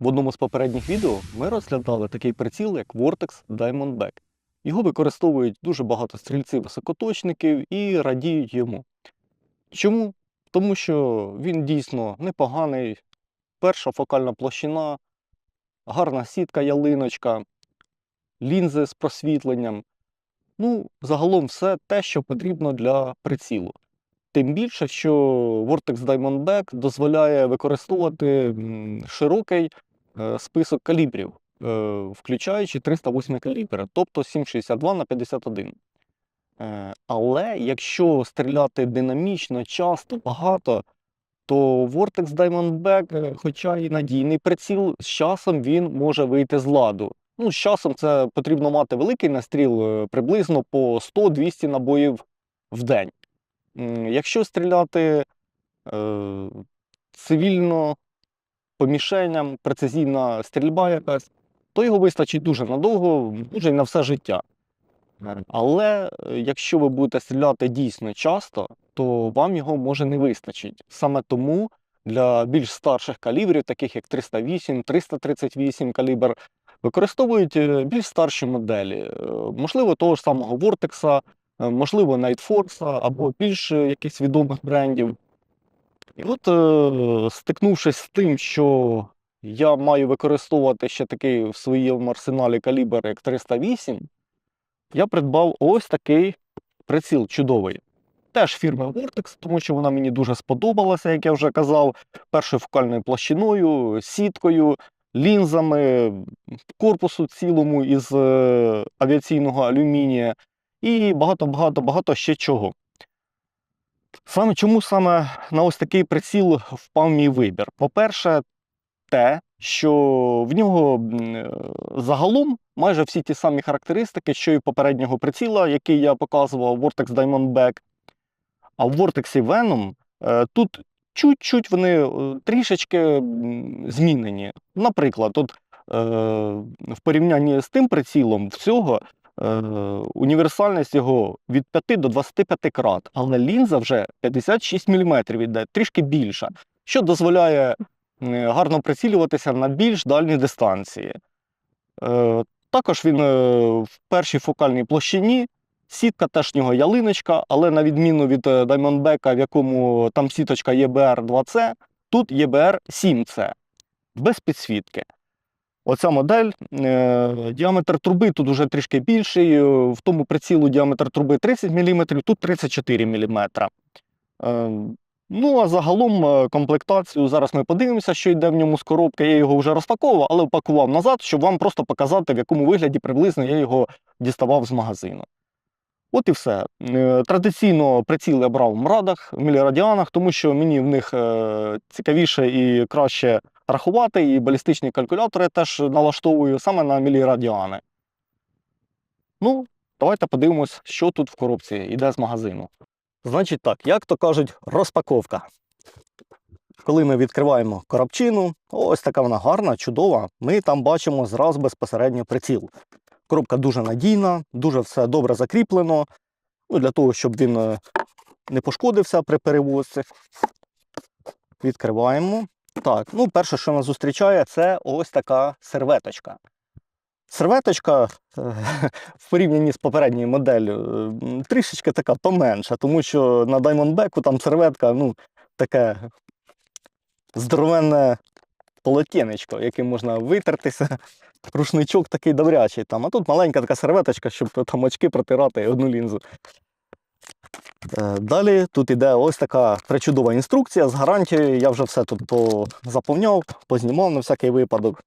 В одному з попередніх відео ми розглядали такий приціл, як Vortex Diamondback. Його використовують дуже багато стрільців-високоточників і радіють йому. Чому? Тому що він дійсно непоганий, перша фокальна площина, гарна сітка ялиночка, лінзи з просвітленням. Ну, загалом все те, що потрібно для прицілу. Тим більше, що Vortex Diamondback дозволяє використовувати широкий список калібрів, е, включаючи 308 калібр, тобто 7,62 на 51. Е, Але якщо стріляти динамічно, часто, багато, то Vortex Diamondback, е, хоча і надійний приціл, з часом він може вийти з ладу. Ну, з часом це потрібно мати великий настріл, е, приблизно по 100-200 набоїв в день. Якщо стріляти е, цивільно по мішеням, прецизійна стрільба якась, то його вистачить дуже надовго, дуже й на все життя. Але е, якщо ви будете стріляти дійсно часто, то вам його може не вистачить. Саме тому для більш старших калібрів, таких як 308, 338 калібр, використовують е, більш старші моделі. Е, Можливо, того ж самого Vortex, е, можливо, Force або більш якихось відомих брендів. І от, е, стикнувшись з тим, що я маю використовувати ще такий в своєму арсеналі калібр як 308, я придбав ось такий приціл чудовий. Теж фірми Vortex, тому що вона мені дуже сподобалася, як я вже казав, першою фокальною площиною, сіткою, лінзами, корпусу цілому із е, авіаційного алюмінія і багато-багато-багато ще чого. Саме чому саме на ось такий приціл впав мій вибір? По-перше, те, що в нього е, загалом майже всі ті самі характеристики, що і попереднього приціла, який я показував, Vortex Diamondback. А в Vortex Venom е, тут чуть-чуть вони е, трішечки змінені. Наприклад, от, в порівнянні з тим прицілом, в цього е, універсальність його від 5 до 25 крат, але лінза вже 56 мм йде, трішки більша, що дозволяє е, гарно прицілюватися на більш дальні дистанції. Е, Також він е, в першій фокальній площині. Сітка теж в нього ялиночка, але на відміну від е, Diamondback, в якому там сіточка EBR 2C, тут EBR 7C без підсвітки. Оця модель, е, діаметр труби тут вже трішки більший. е, В тому прицілу діаметр труби 30 мм, тут 34 мм. Е, ну, а загалом комплектацію зараз ми подивимося, що йде в ньому з коробки. Я його вже розпаковував, але впакував назад, щоб вам просто показати, в якому вигляді приблизно я його діставав з магазину. От і все. Е, Традиційно приціл я брав в мрадах, в мілірадіанах, тому що мені в них е, цікавіше і краще рахувати, і балістичні калькулятори теж налаштовую саме на мілірадіани. Ну, давайте подивимось, що тут в коробці йде з магазину. Значить так, як то кажуть, розпаковка. Коли ми відкриваємо коробчину, ось така вона гарна, чудова. Ми там бачимо зразу безпосередньо приціл. Коробка дуже надійна, дуже все добре закріплено. Ну, для того, щоб він е, не пошкодився при перевозці. Відкриваємо. Так, ну перше, що нас зустрічає, це ось така серветочка. Серветочка е, в порівнянні з попередньою моделлю трішечки така поменша, тому що на Diamondback там серветка, ну, таке здоровенне полотенечко, яким можна витертися. Рушничок такий добрячий там, а тут маленька така серветочка, щоб там очки протирати одну лінзу. Е, Далі тут іде ось така причудова інструкція з гарантією. Я вже все тут заповняв, познімав на всякий випадок.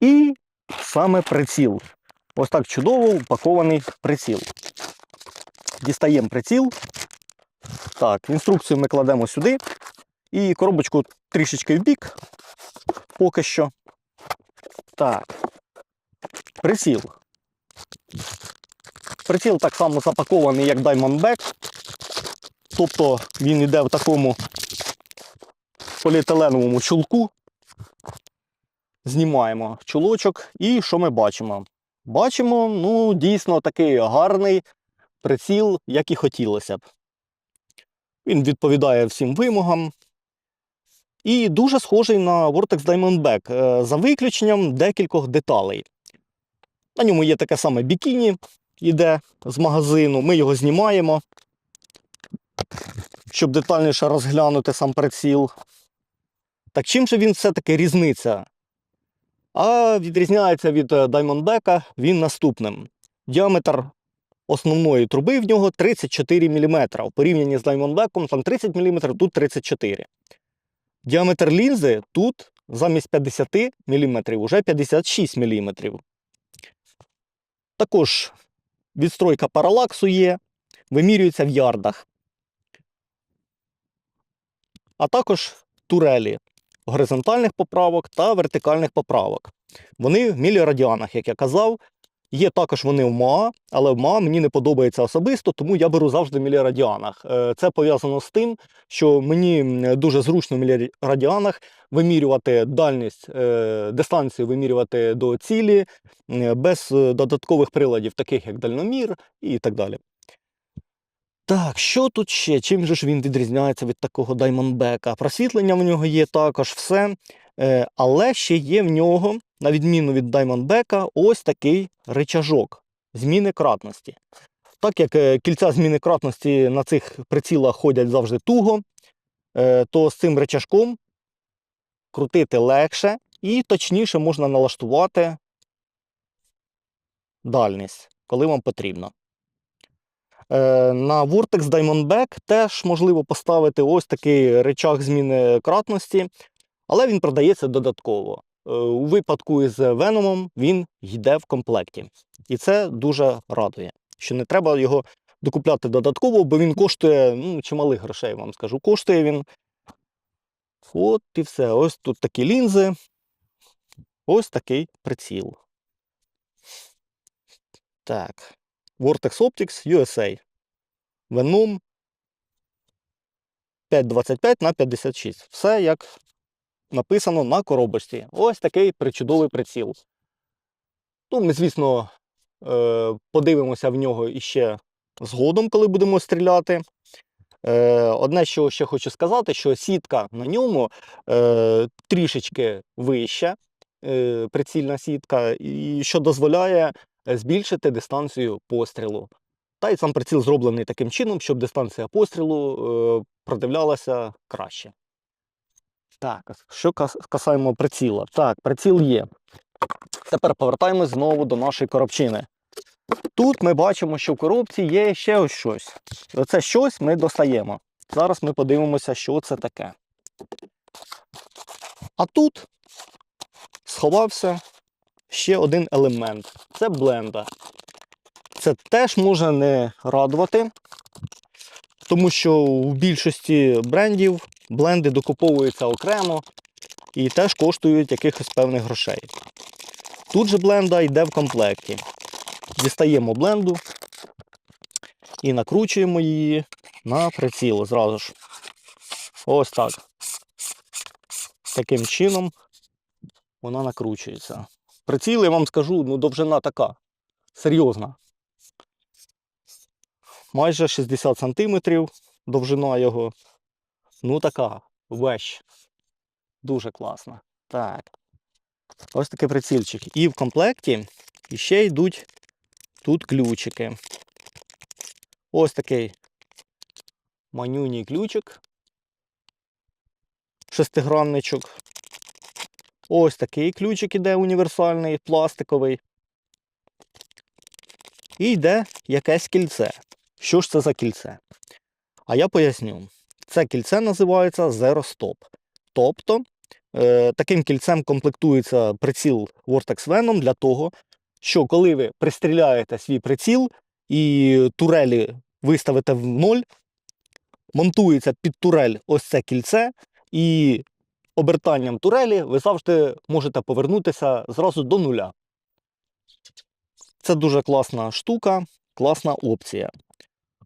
І саме приціл. Ось так чудово упакований приціл. Дістаємо приціл. Так, інструкцію ми кладемо сюди. І коробочку трішечки в бік. Поки що. Так. Приціл. Приціл так само запакований, як Diamondback. Тобто він йде в такому поліетиленовому чулку. Знімаємо чулочок. І що ми бачимо? Бачимо, ну, дійсно такий гарний приціл, як і хотілося б. Він відповідає всім вимогам. І дуже схожий на Vortex Diamondback, е, за виключенням декількох деталей. На ньому є таке саме бікіні, іде з магазину. Ми його знімаємо, щоб детальніше розглянути сам приціл. Так чим же він все-таки різниця? А відрізняється від е, Diamondback він наступним. Діаметр основної труби в нього 34 мм. В порівнянні з Diamondback там 30 мм, тут 34 Діаметр лінзи тут замість 50 мм вже 56 мм. Також відстройка паралаксу є, вимірюється в ярдах. А також турелі горизонтальних поправок та вертикальних поправок. Вони в мілірадіанах, як я казав. Є також вони в МАА, але в МАА мені не подобається особисто, тому я беру завжди в мілірадіанах. Е, Це пов'язано з тим, що мені дуже зручно в мілірадіанах вимірювати дальність, е, дистанцію вимірювати до цілі без е, додаткових приладів, таких як дальномір і так далі. Так, що тут ще? Чим же ж він відрізняється від такого Diamondback? Просвітлення в нього є також все. Але ще є в нього, на відміну від Diamondback, ось такий речажок зміни кратності. Так як е, кільця зміни кратності на цих прицілах ходять завжди туго, е, то з цим речажком крутити легше і точніше можна налаштувати дальність, коли вам потрібно. Е, На Vortex Diamondback теж можливо поставити ось такий речах зміни кратності, але він продається додатково. Е, У випадку із Venom він йде в комплекті. І це дуже радує, що не треба його докупляти додатково, бо він коштує ну, чималих грошей, вам скажу. Коштує він. От і все. Ось тут такі лінзи. Ось такий приціл. Так. Vortex Optics USA. Venom 525 на 56. Все як написано на коробочці. Ось такий причудовий приціл. Ну, ми, звісно, е, подивимося в нього іще згодом, коли будемо стріляти. Е, Одне, що ще хочу сказати, що сітка на ньому е, трішечки вища, прицільна сітка, що дозволяє збільшити дистанцію пострілу. Та й сам приціл зроблений таким чином, щоб дистанція пострілу продивлялася краще. Так, що касаємо приціла. Так, приціл є. Тепер повертаємось знову до нашої коробчини. Тут ми бачимо, що в коробці є ще ось щось. Оце щось ми достаємо. Зараз ми подивимося, що це таке. А тут сховався ще один елемент. Це бленда. Це теж може не радувати, тому що в більшості брендів бленди докуповуються окремо і теж коштують якихось певних грошей. Тут же бленда йде в комплекті. Дістаємо бленду і накручуємо її на приціл зразу ж. Ось так. Таким чином вона накручується. Приціл, я вам скажу, ну довжина така. Серйозна. Майже 60 см довжина його. Ну така, вещь. Дуже класна. Так. Ось такий прицільчик. І в комплекті ще йдуть тут ключики. Ось такий манюній ключик. Шестигранничок. Ось такий ключик іде універсальний, пластиковий. І йде якесь кільце. Що ж це за кільце? А я поясню. Це кільце називається Zero Stop. Тобто е, таким кільцем комплектується приціл Vortex Venom для того, що коли ви пристріляєте свій приціл і турелі виставите в ноль, монтується під турель ось це кільце, і обертанням турелі ви завжди можете повернутися зразу до нуля. Це дуже класна штука, класна опція.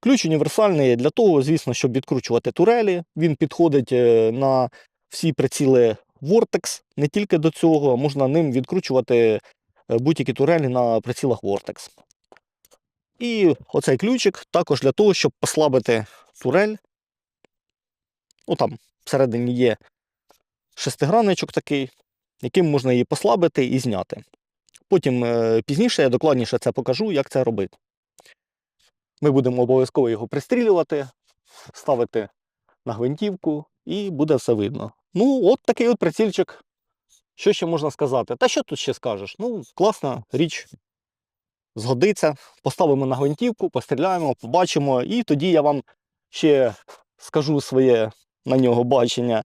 Ключ універсальний для того, звісно, щоб відкручувати турелі. Він підходить е, на всі приціли Vortex. Не тільки до цього, можна ним відкручувати е, будь-які турелі на прицілах Vortex. І оцей ключик також для того, щоб послабити турель. Ну там всередині є шестигранничок такий, яким можна її послабити і зняти. Потім е, пізніше я докладніше це покажу, як це робити. Ми будемо обов'язково його пристрілювати, ставити на гвинтівку і буде все видно. Ну, от такий от прицільчик. Що ще можна сказати? Та що тут ще скажеш? Ну, класна річ. Згодиться. Поставимо на гвинтівку, постріляємо, побачимо, і тоді я вам ще скажу своє на нього бачення,